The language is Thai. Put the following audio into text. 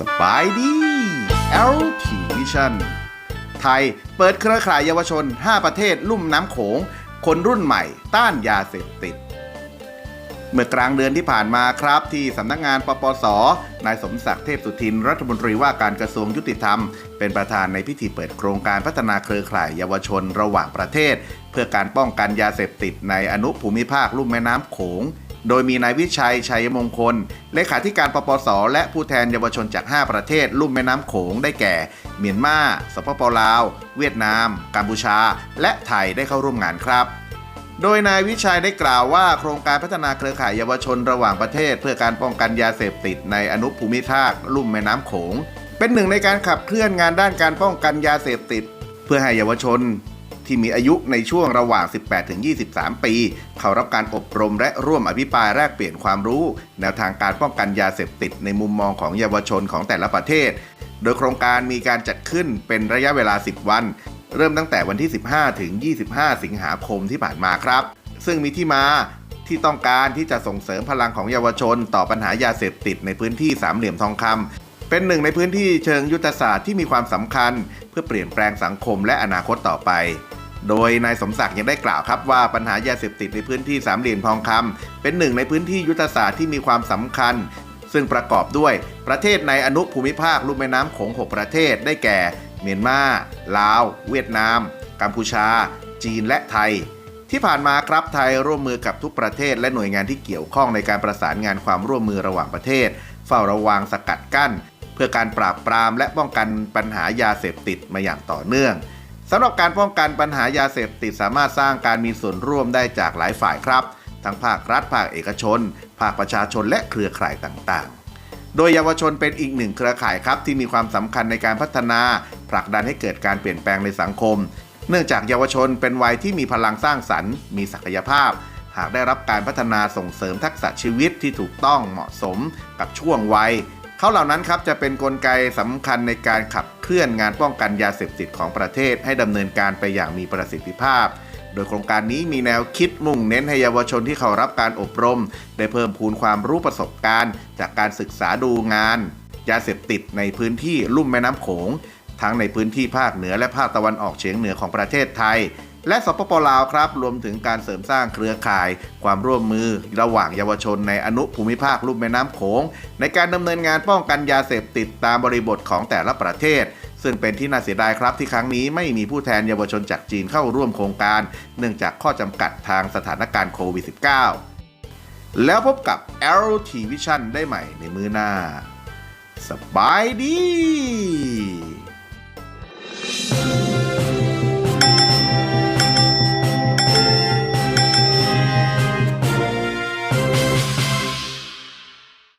สบายดี LT Vision ไทยเปิดเครือข่ายเยาวชน 5 ประเทศลุ่มน้ำโขง คนรุ่นใหม่ต้านยาเสพติด เมื่อกลางเดือนที่ผ่านมาครับที่สำนักงานปปส นายสมศักดิ์เทพสุทิน รัฐมนตรีว่าการกระทรวงยุติธรรม เป็นประธานในพิธีเปิดโครงการพัฒนาเครือข่ายเยาวชนระหว่างประเทศ เพื่อการป้องกันยาเสพติดในอนุภูมิภาคลุ่มแม่น้ำโขง โดยมีนายวิชัย ชัยมงคล เลขาธิการปปส และผู้แทนเยาวชนจาก 5 ประเทศลุ่มแม่น้ำโขงได้แก่ เมียนมา สปปลาว เวียดนาม กัมพูชา และไทยได้เข้าร่วมงานครับ โดยนายวิชัยได้กล่าวว่า โครงการพัฒนาเครือข่ายเยาวชนระหว่างประเทศ เพื่อการป้องกันยาเสพติดในอนุภูมิภาคลุ่มแม่น้ำโขง เป็นหนึ่งในการขับเคลื่อนงานด้านการป้องกันยาเสพติด เพื่อให้เยาวชน ที่มีอายุในช่วงระหว่าง 18-23 ปี เข้ารับการอบรมและร่วมอภิปรายแลกเปลี่ยนความรู้ แนวทางการป้องกันยาเสพติดในมุมมองของเยาวชนของแต่ละประเทศ โดยโครงการมีการจัดขึ้นเป็นระยะเวลา 10 วัน เริ่มตั้งแต่วันที่ 15 ถึง 25 สิงหาคมที่ผ่านมาครับ ซึ่งมีที่มาที่ต้องการที่จะส่งเสริมพลังของเยาวชน ต่อปัญหายาเสพติดในพื้นที่สามเหลี่ยมทองคำเป็นหนึ่งในพื้นที่เชิงยุทธศาสตร์ที่มีความสำคัญ เพื่อเปลี่ยนแปลงสังคมและอนาคตต่อไป โดยนายสมศักดิ์ยังได้กล่าวครับว่าปัญหายาเสพติดในพื้นที่สามเหลี่ยมทองคำเป็นหนึ่งในพื้นที่ยุทธศาสตร์ที่มีความสำคัญ ซึ่งประกอบด้วยประเทศในอนุภูมิภาคลุ่มแม่น้ำโขง6ประเทศได้แก่ เมียนมาลาว เวียดนาม กัมพูชา จีนและไทย ที่ผ่านมาครับไทยร่วมมือกับทุกประเทศและหน่วยงานที่เกี่ยวข้องในการประสานงานความร่วมมือระหว่างประเทศ เฝ้าระวังสกัดกั้น เพื่อการปราบปรามและป้องกันปัญหายาเสพติดมาอย่างต่อเนื่อง สำหรับการป้องกันปัญหายาเสพติดสามารถสร้างการมีส่วนร่วมได้จากหลายฝ่ายครับ ทั้งภาครัฐภาคเอกชน ภาคประชาชนและเครือข่ายต่างๆ โดยเยาวชนเป็นอีกหนึ่งเครือข่ายครับ ที่มีความสำคัญในการพัฒนาผลักดันให้เกิดการเปลี่ยนแปลงในสังคม เนื่องจากเยาวชนเป็นวัยที่มีพลังสร้างสรรค์ มีศักยภาพ หากได้รับการพัฒนาส่งเสริมทักษะชีวิตที่ถูกต้องเหมาะสมกับช่วงวัย เขาเหล่านั้นครับจะเป็นนกลไกสำคัญในการขับเคลื่อนงานป้องกันยาเสพติดของประเทศให้ดำเนินการไปอย่างมีประสิทธิภาพ โดยโครงการนี้มีแนวคิดมุ่งเน้นให้เยาวชนที่เขารับการอบรม ได้เพิ่มพูนความรู้ประสบการณ์ จากการศึกษาดูงาน ยาเสพติดในพื้นที่ลุ่มแม่น้ำโขงทั้งในพื้นที่ภาคเหนือและภาคตะวันออกเฉียงเหนือของประเทศไทย และสปปลาวครับ รวมถึงการเสริมสร้างเครือข่าย ความร่วมมือระหว่างเยาวชนในอนุภูมิภาคลุ่มแม่น้ำโขง ในการดำเนินงานป้องกันยาเสพติดตามบริบทของแต่ละประเทศ ซึ่งเป็นที่น่าเสียดายครับที่ครั้งนี้ไม่มีผู้แทนเยาวชนจากจีนเข้าร่วมโครงการ เนื่องจากข้อจำกัดทางสถานการณ์โควิด -19 แล้วพบกับ LT Vision ได้ใหม่ในมือหน้า สบายดี